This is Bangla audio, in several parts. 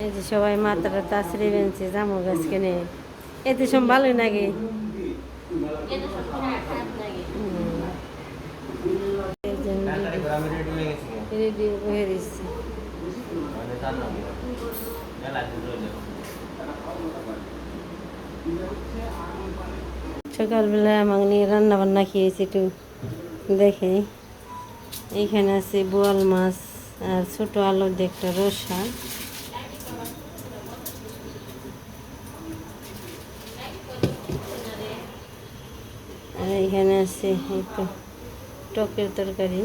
এই যে সবাই মাথাটা তাসরে বেঞ্চে জামু গাছ কিনে। এতে সব ভালোই লাগে। মানে সকালবেলা আমাকে নিয়ে রান্না বান্না খেয়েছি একটু। দেখে এখানে আছে বোয়াল মাছ আর ছোট আলুর দিয়ে একটা রসা আর এখানে আছে একটু টকের তরকারি।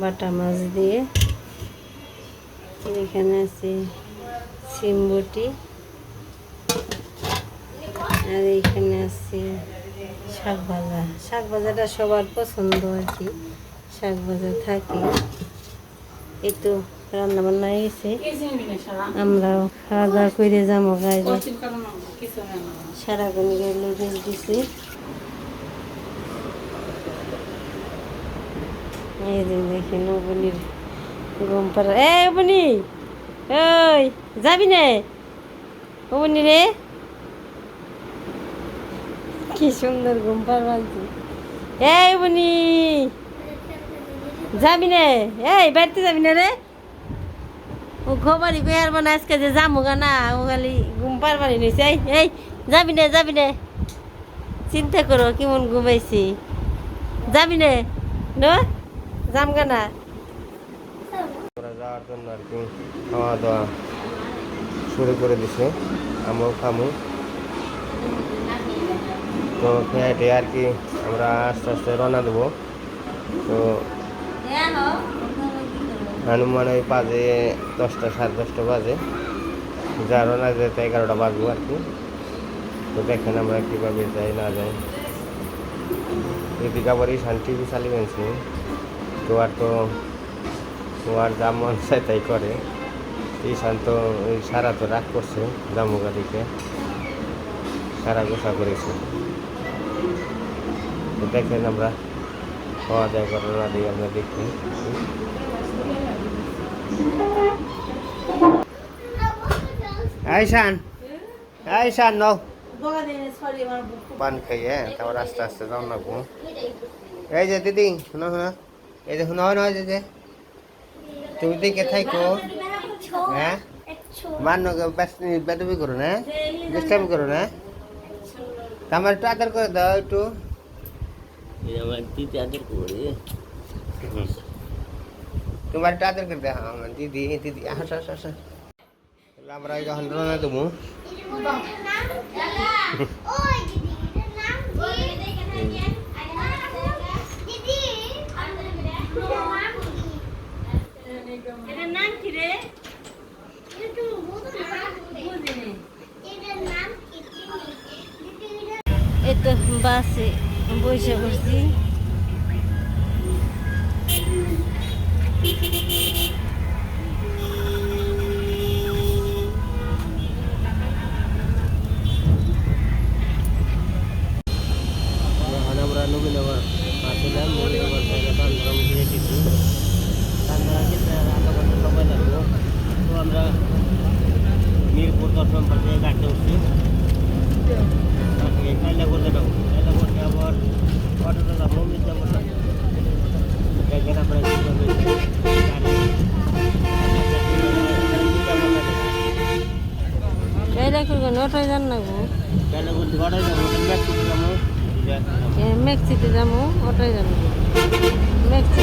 বাটা মাছ দিয়ে। এখানে আছে সিম বটি। আর এইখানে আছে শাক ভাজা। শাক ভাজাটা সবার পছন্দ আর কি, শাক ভাজা থাকে। এই তো রান্না বান্না হয়ে গেছে আমরাও খাওয়া দাওয়া করে যাব গাইলে সারাক্ষণ গেলে রেস্ট দিছি। এই যে দেখেন অবনির ঘুম পাড়া। এ অবনি! ওই যাবি নে? অবনি রে! কি সুন্দর ঘুম পাড়াচ্ছি এই অবনি! যাবি নে? এই বাড়িতে যাবি না রে? ও খবরই বের বানা আজকে যে যামু গা না ও খালি ঘুম পারবারই নিছে এই এই যাবি নে যাবি নে। চিন্তা করো কেমন ঘুমাইছি। যাবি নে ন? যাম গা না। যাওয়ার জন্য আর কি খাওয়া দাওয়া শুরু করে দিছে আমরাও খামু। তো খেয়ে আর কি আমরা আস্তে আস্তে রওনা দেবো। তো হনুমান ওই বাজে দশটা, সাড়ে দশটা বাজে। যা রওনা যেতে এগারোটা বাজবো আর কি। তো দেখেন আমরা কীভাবে যাই, না যাই। এদিকে আবার এই শান্তি চালি পেয়েছি তো আর তো, ও আর যা মন চায় তাই করে। ঈশান তো ওই সারা তো রাগ করছে জামুগা দিকে। সারা গোসা করেছে। দেখেন আমরা খাওয়া দাওয়া করে না দিয়ে আমরা দেখি। আইসান আইসান নাও পান খাইয়ে তারপর আস্তে আস্তে যাও না গো এই যে দিদি শোনো শোনো এই যে শোনো না যে যে তুমি দিকে থাইকো হ্যাঁ মান্য ব্যস্ত বেদবি করো না ডিস্টার্ব করো না আমার একটু আদর করে দাও একটু আমার দিদি আদর করে তোমার একটু আদর করে দাও আমার দিদি দিদি হাস হাস হাস আমরা যখন রওনা দেবো। এই তো বাসে বসে পড়ছি। অটোয় যান না গো। মেক্সিতে যাব? অটোয় যাব? মেক্সি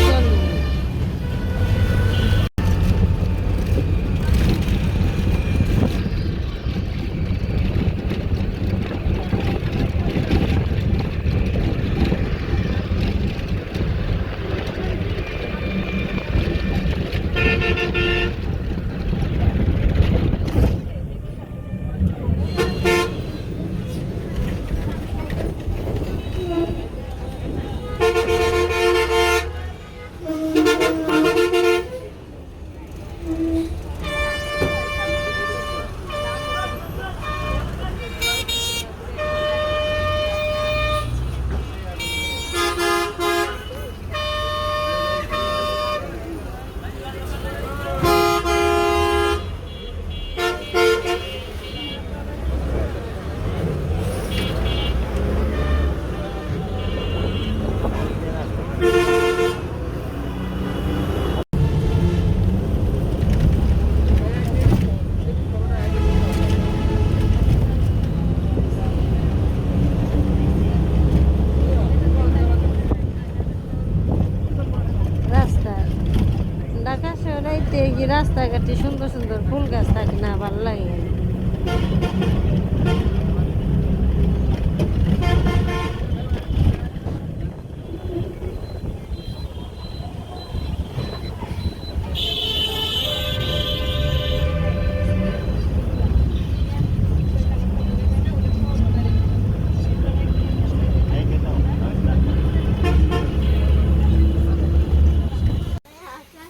কি রাস্তাঘাটে সুন্দর সুন্দর ফুল গাছ থাকে না ভালো লাগে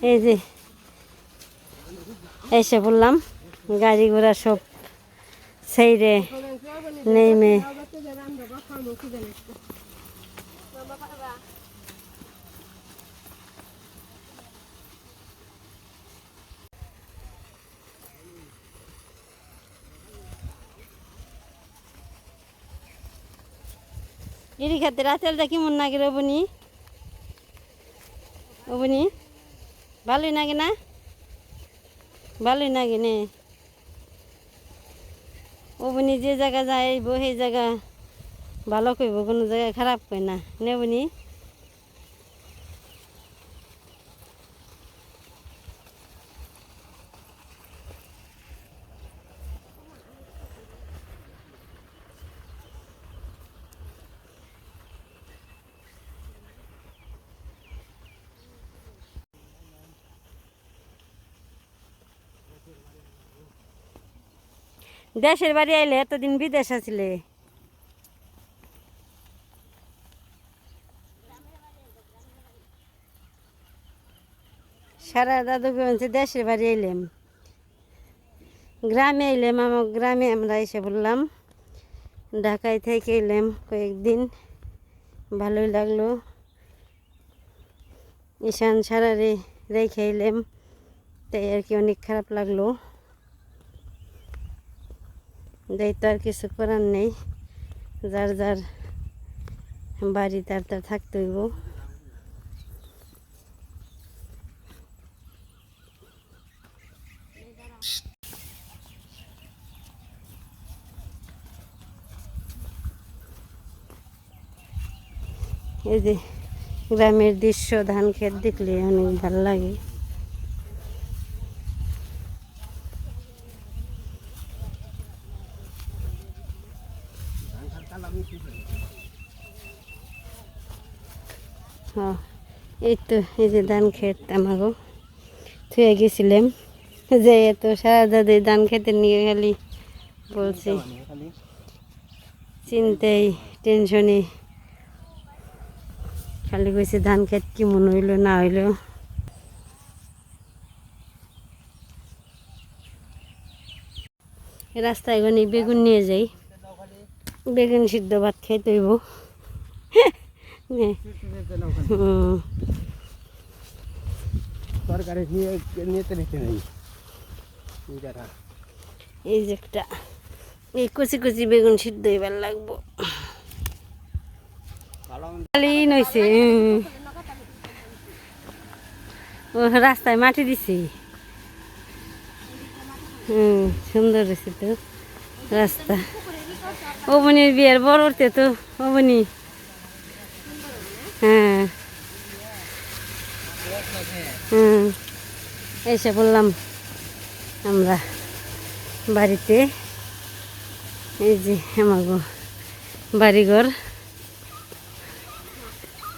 এই যে এসে বললাম, গাড়ি ঘোড়া সব সেইরে নেমে। ইরি খাতে রাতেলটা কেমন লাগে রে বনি ও বনি ভালোই লাগে না? ভালোই লাগে নে। ও বনি যে জায়গা যায় সেই জায়গা, ভালো কইব, কোনো জায়গায় খারাপ কই না। নে দেশের বাড়ি আইলে এতদিন বিদেশ আছিলে সারা দাদুকে বলছে দেশের বাড়ি এলাম গ্রামে এলাম আমার গ্রামে আমরা এসে বললাম, ঢাকায় থেকে এলাম কয়েকদিন। ভালোই লাগল। ঈশান সারা রে রেখে এলাম তাই আর কি অনেক খারাপ লাগল। তো আর কিছু করার নেই যার যার বাড়ি তার তার থাকতে হইব এই যে গ্রামের দৃশ্য ধান ক্ষেত দেখলে অনেক ভালো লাগে হ্যাঁ এই তো, এই যে ধান ক্ষেত আমারও থুয়ে গেছিলাম। যে এত সারা দাদি ধান খেতে নিয়ে খালি বলছি চিন্তাই টেনশনে। খালি কইছে ধান খেত কি মনে হইল, না হইল। রাস্তায় গনি বেগুন নিয়ে যাই। বেগুন সিদ্ধ ভাত নে। হুম তরকারি নিয়ে নিতে নিতে নেই এই যে একটা এই কুচি কুচি বেগুন সিদ্ধ এবার লাগবো। নইছে। ও রাস্তায় মাটি দিছি। হুম সুন্দর হয়েছে তো রাস্তা। অবনির বিয়ের বড় তো অবনি। হ্যাঁ। এসে বললাম, আমরা বাড়িতে এই যে আমাগো বাড়িঘর।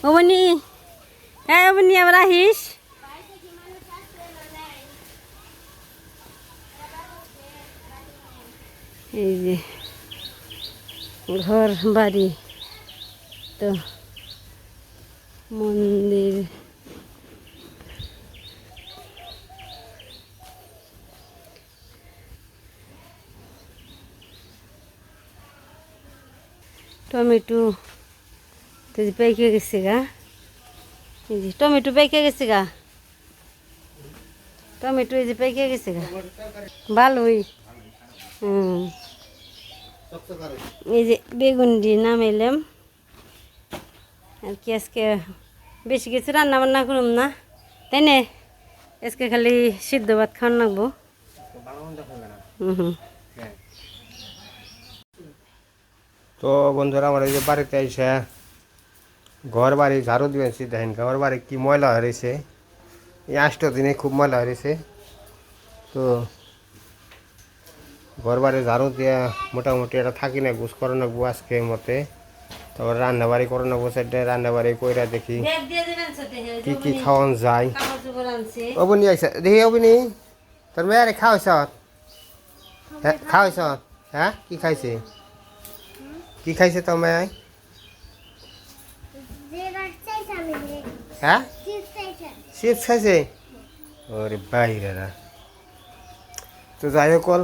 অবনি হ্যাঁ অবনি আবার আহিস? এই যে ঘর বাড়ি তো মন্দির। টমেটো পেকে গেছে গা। এই টমেটো পেকে গেছে গা। টমেটো এই যে পেকে গেছে গা। ভালোই। হুম। এই যে বেগুন দিয়ে নামাইলাম। আর কি আজকে বেশি কিছু রান্না বান্না করুম না। তাই না, আজকে খালি সিদ্ধ ভাত খাওয়ান লাগবো। তো বন্ধুরা, আমার এই যে বাড়িতে এসে ঘর বাড়ি ঝাড়ু দিয়েছি, দেখেন ঘর বাড়ি কি ময়লা হয়েছে এই আষ্ট দিনে খুব ময়লা হয়েছে তো ঘর বাড়ি ঝাড়ু দিয়া মোটামুটি এটা থাকি না গুছ করে নেব আজকে মতে। তারপর রান্না বাড়ি করে নেব সেটা রান্না বাড়ি কইরা দেখি কি কি খাওয়ান যায়। অবনি আইসা দেখি অবনি তোর মেয়ারে খাওয়াইছ? হ্যাঁ খাওয়াইছ? হ্যাঁ কি খাইছে? কি খাইছে তোর মেয়ে? হ্যাঁ? চিপস খাইছে? ওরে বাইরে না তো যাই হোক মেয়ে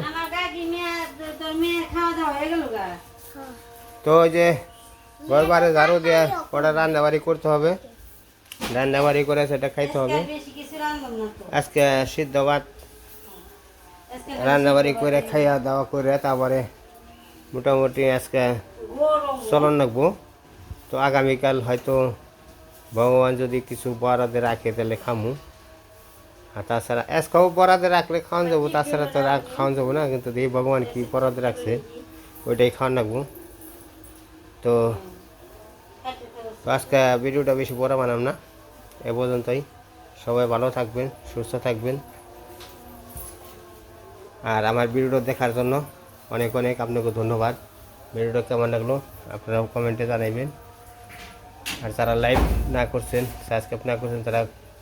তো যে ঘর বাড়ি ঝাড়ু দিয়ে ওটা রান্না বাড়ি করতে হবে। রান্না বাড়ি করে সেটা খাইতে হবে। আজকে সিদ্ধ ভাত আজকে রান্না বাড়ি করে খাইয়া দাওয়া করে তারপরে মোটামুটি আজকে চলন রাখব। তো আগামীকাল হয়তো ভগবান যদি কিছু বরাদে রাখে তাহলে খামু। আর তাছাড়া আজকেও বরাদে রাখলে খাওয়ান যাব, তাছাড়া তো রাখ খাওয়ান যাব না, কিন্তু এই ভগবান কি বরাদে রাখছে, ওইটাই খাওয়ান রাখব। তো তো আজকে ভিডিওটা বেশি বড় বানাম না। এ পর্যন্তই। সবাই ভালো থাকবেন, সুস্থ থাকবেন। আর আমার ভিডিওটা দেখার জন্য অনেক অনেক আপনাকে ধন্যবাদ। ভিডিওটা কেমন লাগল আপনারাও কমেন্টে জানাইবেন। আর যারা লাইভ না করছেন, সাবস্ক্রাইব না করছেন, তারা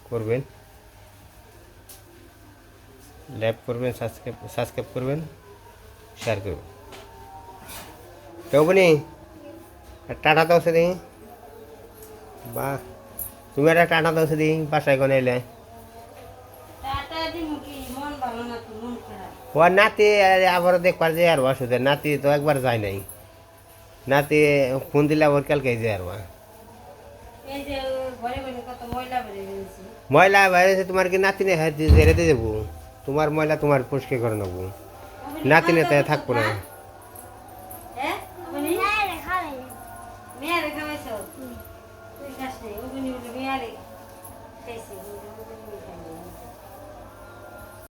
করবেন। লাইভ করবেন, সাবস্ক্রাইব সাবস্ক্রাইব করবেন শেয়ার করবেন। কেউ বনি টাটা সে দিই বাহ তুমি একটা টাটা সে দিই বাসায় কোনে এলে। তো ও নাতি আবার দেখবার যে আর ওষুধে নাতি তো একবার যায় নাই। নাতি ফোন দিলে আবার কালকে যায় আর বা। এই যে কত ময়লা বাইরে তোমার কি নাতিনে দিয়ে ঝেড়ে দিয়ে তোমার ময়লা তোমার পরিষ্কার করে নেব। নাতিনে তাই থাকব না।